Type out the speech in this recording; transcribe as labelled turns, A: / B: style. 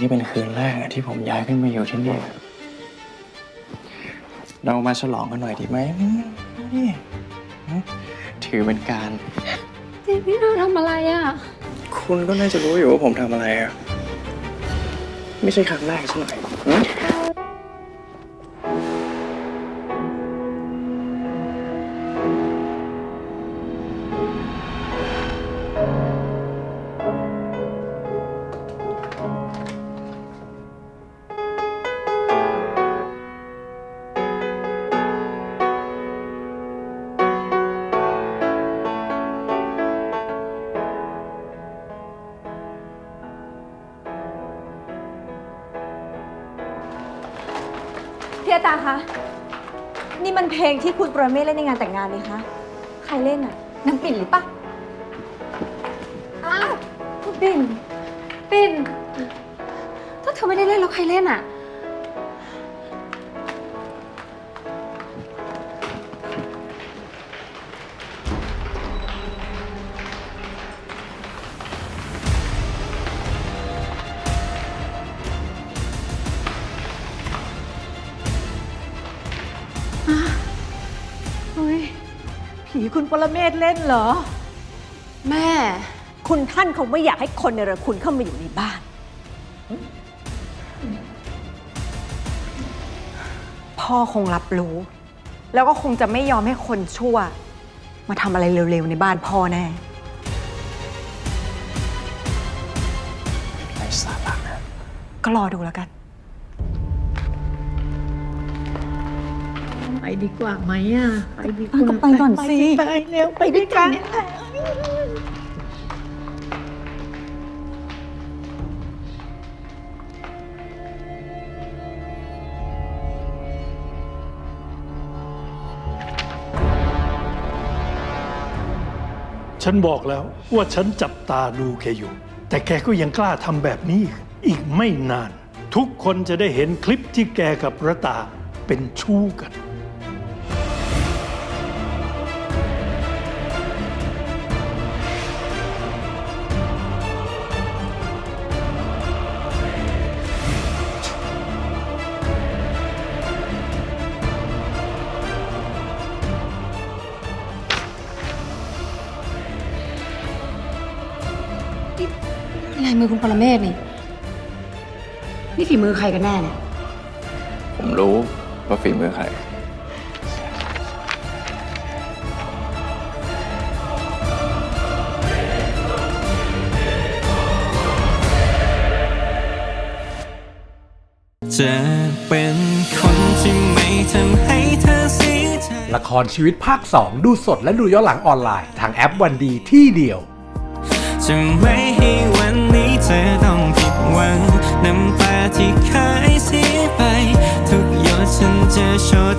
A: นี่เป็นคืนแรกอะที่ผมย้ายขึ้นมาอยู่ที่นี่ เรามาฉลองกันหน่อยดีไหมอืมนี่อืมถือเป็นการ
B: พี่เราทำอะไรอะ
A: คุณก็น่าจะรู้อยู่ว่าผมทำอะไรอะไม่ใช่ครั้งแรกใช่ไหม
C: พี่อาตาคะ นี่มันเพลงที่คุณประเมศเล่นในงานแต่งงานนี่คะ ใครเล่นอะนางปิ่นหรือปะอ้าวคุณปิ่น
B: ปิ่น ถ้าเธอไม่ได้เล่นแล้วใครเล่นอะ
C: ผีคุณปรเมศเล่นเหรอ
B: แม่
C: คุณท่านคงไม่อยากให้คนในรือคุณเข้ามาอยู่ในบ้าน
D: พ่อคงรับรู้ แล้วก็คงจะไม่ยอมให้คนชั่ว มาทำอะไรเร็วๆในบ้านพ่อแน่
A: ไร้สาระนะ
D: ก็รอดูแล้วกัน
E: ดีกว่าไหมอะ ไปดีกว่า
C: ก็ไปก่อนสิ
E: ไปเร็วไปด้วยกันเนี่ย
F: ฉันบอกแล้วว่าฉันจับตาดูแกอยู่ แต่แกก็ยังกล้าทำแบบนี้อีกอีกไม่นาน ทุกคนจะได้เห็นคลิปที่แกกับระตาเป็นชู้กัน
B: ลายมือคุณปรเมศนี่ นี่ฝีมือใครกันแน่เนี่ย
A: ผมรู้ว่าฝีมือใคร
G: จะเป็นคนที่ไม่ทำให้เธอเสียใจ
H: ละครชีวิตภาค 2 ดูสดและดูย้อนหลังออนไลน์ ทางแอปวันดีที่เดียว
G: จะไม่ให้วันนี้เธอต้องผิดหวัง น้ำตาที่เคยเสียไป ทุกหยดฉันจะชด